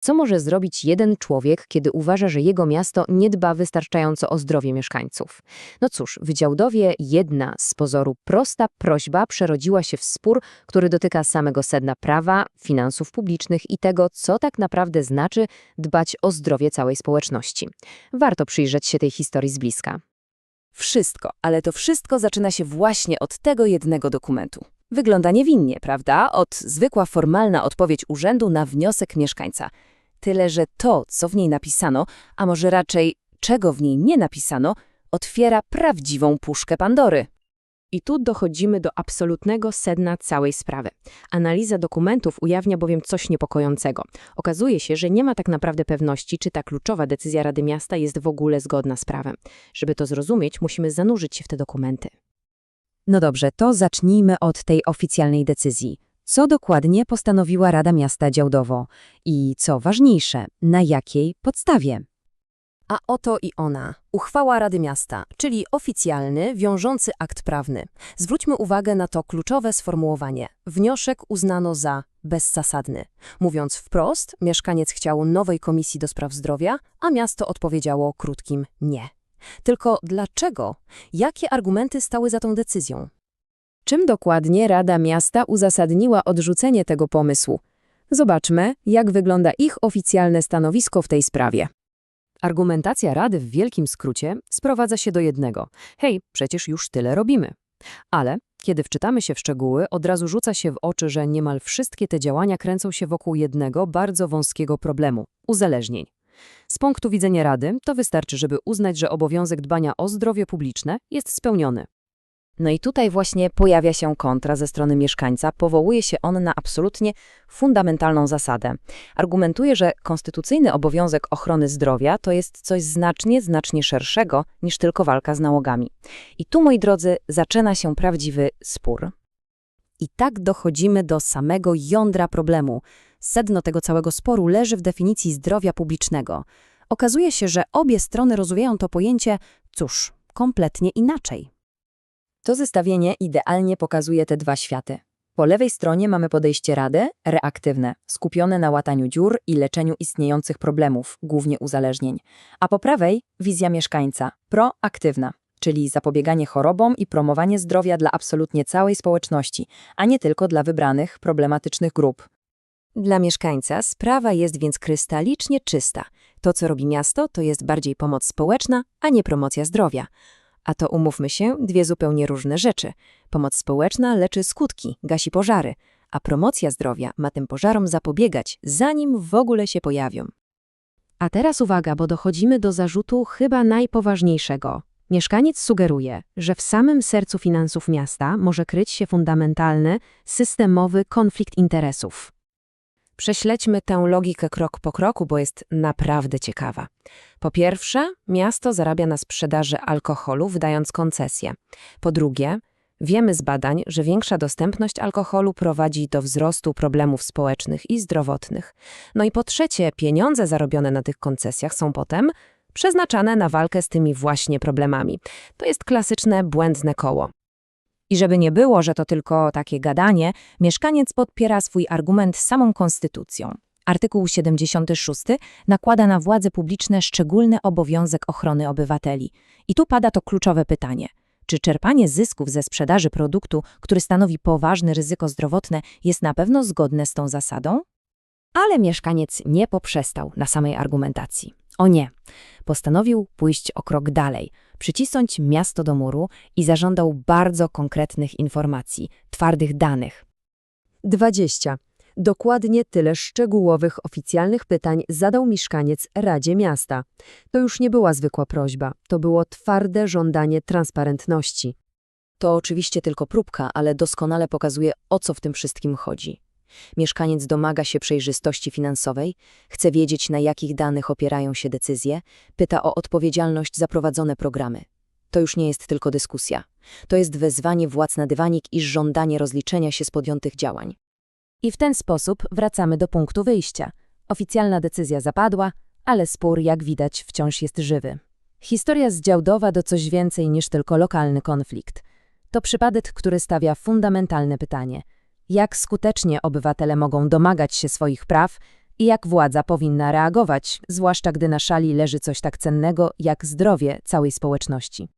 Co może zrobić jeden człowiek, kiedy uważa, że jego miasto nie dba wystarczająco o zdrowie mieszkańców? No cóż, w Działdowie jedna z pozoru prosta prośba przerodziła się w spór, który dotyka samego sedna prawa, finansów publicznych i tego, co tak naprawdę znaczy dbać o zdrowie całej społeczności. Warto przyjrzeć się tej historii z bliska. Wszystko, ale to wszystko zaczyna się właśnie od tego jednego dokumentu. Wygląda niewinnie, prawda? Od zwykła formalna odpowiedź urzędu na wniosek mieszkańca. Tyle, że to, co w niej napisano, a może raczej czego w niej nie napisano, otwiera prawdziwą puszkę Pandory. I tu dochodzimy do absolutnego sedna całej sprawy. Analiza dokumentów ujawnia bowiem coś niepokojącego. Okazuje się, że nie ma tak naprawdę pewności, czy ta kluczowa decyzja Rady Miasta jest w ogóle zgodna z prawem. Żeby to zrozumieć, musimy zanurzyć się w te dokumenty. No dobrze, to zacznijmy od tej oficjalnej decyzji. Co dokładnie postanowiła Rada Miasta Działdowo? I co ważniejsze, na jakiej podstawie? A oto i ona. Uchwała Rady Miasta, czyli oficjalny, wiążący akt prawny. Zwróćmy uwagę na to kluczowe sformułowanie. Wniosek uznano za bezzasadny. Mówiąc wprost, mieszkaniec chciał nowej komisji do spraw zdrowia, a miasto odpowiedziało krótkim nie. Tylko dlaczego? Jakie argumenty stały za tą decyzją? Czym dokładnie Rada Miasta uzasadniła odrzucenie tego pomysłu? Zobaczmy, jak wygląda ich oficjalne stanowisko w tej sprawie. Argumentacja Rady w wielkim skrócie sprowadza się do jednego. Hej, przecież już tyle robimy. Ale kiedy wczytamy się w szczegóły, od razu rzuca się w oczy, że niemal wszystkie te działania kręcą się wokół jednego bardzo wąskiego problemu – uzależnień. Z punktu widzenia Rady to wystarczy, żeby uznać, że obowiązek dbania o zdrowie publiczne jest spełniony. No i tutaj właśnie pojawia się kontra ze strony mieszkańca, powołuje się on na absolutnie fundamentalną zasadę. Argumentuje, że konstytucyjny obowiązek ochrony zdrowia to jest coś znacznie, znacznie szerszego niż tylko walka z nałogami. I tu, moi drodzy, zaczyna się prawdziwy spór. I tak dochodzimy do samego jądra problemu. Sedno tego całego sporu leży w definicji zdrowia publicznego. Okazuje się, że obie strony rozumieją to pojęcie, cóż, kompletnie inaczej. To zestawienie idealnie pokazuje te dwa światy. Po lewej stronie mamy podejście Rady, reaktywne, skupione na łataniu dziur i leczeniu istniejących problemów, głównie uzależnień, a po prawej wizja mieszkańca, proaktywna, czyli zapobieganie chorobom i promowanie zdrowia dla absolutnie całej społeczności, a nie tylko dla wybranych, problematycznych grup. Dla mieszkańca sprawa jest więc krystalicznie czysta. To, co robi miasto, to jest bardziej pomoc społeczna, a nie promocja zdrowia. A to umówmy się, dwie zupełnie różne rzeczy. Pomoc społeczna leczy skutki, gasi pożary, a promocja zdrowia ma tym pożarom zapobiegać, zanim w ogóle się pojawią. A teraz uwaga, bo dochodzimy do zarzutu chyba najpoważniejszego. Mieszkaniec sugeruje, że w samym sercu finansów miasta może kryć się fundamentalny, systemowy konflikt interesów. Prześledźmy tę logikę krok po kroku, bo jest naprawdę ciekawa. Po pierwsze, miasto zarabia na sprzedaży alkoholu, wydając koncesje. Po drugie, wiemy z badań, że większa dostępność alkoholu prowadzi do wzrostu problemów społecznych i zdrowotnych. No i po trzecie, pieniądze zarobione na tych koncesjach są potem przeznaczane na walkę z tymi właśnie problemami. To jest klasyczne błędne koło. I żeby nie było, że to tylko takie gadanie, mieszkaniec podpiera swój argument samą konstytucją. Artykuł 76 nakłada na władze publiczne szczególny obowiązek ochrony obywateli. I tu pada to kluczowe pytanie. Czy czerpanie zysków ze sprzedaży produktu, który stanowi poważne ryzyko zdrowotne, jest na pewno zgodne z tą zasadą? Ale mieszkaniec nie poprzestał na samej argumentacji. O nie, postanowił pójść o krok dalej, przycisnąć miasto do muru i zażądał bardzo konkretnych informacji, twardych danych. 20. Dokładnie tyle szczegółowych oficjalnych pytań zadał mieszkaniec Radzie Miasta. To już nie była zwykła prośba, to było twarde żądanie transparentności. To oczywiście tylko próbka, ale doskonale pokazuje, o co w tym wszystkim chodzi. Mieszkaniec domaga się przejrzystości finansowej, chce wiedzieć, na jakich danych opierają się decyzje, pyta o odpowiedzialność za prowadzone programy. To już nie jest tylko dyskusja. To jest wezwanie władz na dywanik i żądanie rozliczenia się z podjętych działań. I w ten sposób wracamy do punktu wyjścia. Oficjalna decyzja zapadła, ale spór, jak widać, wciąż jest żywy. Historia z Działdowa to coś więcej niż tylko lokalny konflikt. To przypadek, który stawia fundamentalne pytanie – jak skutecznie obywatele mogą domagać się swoich praw i jak władza powinna reagować, zwłaszcza gdy na szali leży coś tak cennego jak zdrowie całej społeczności.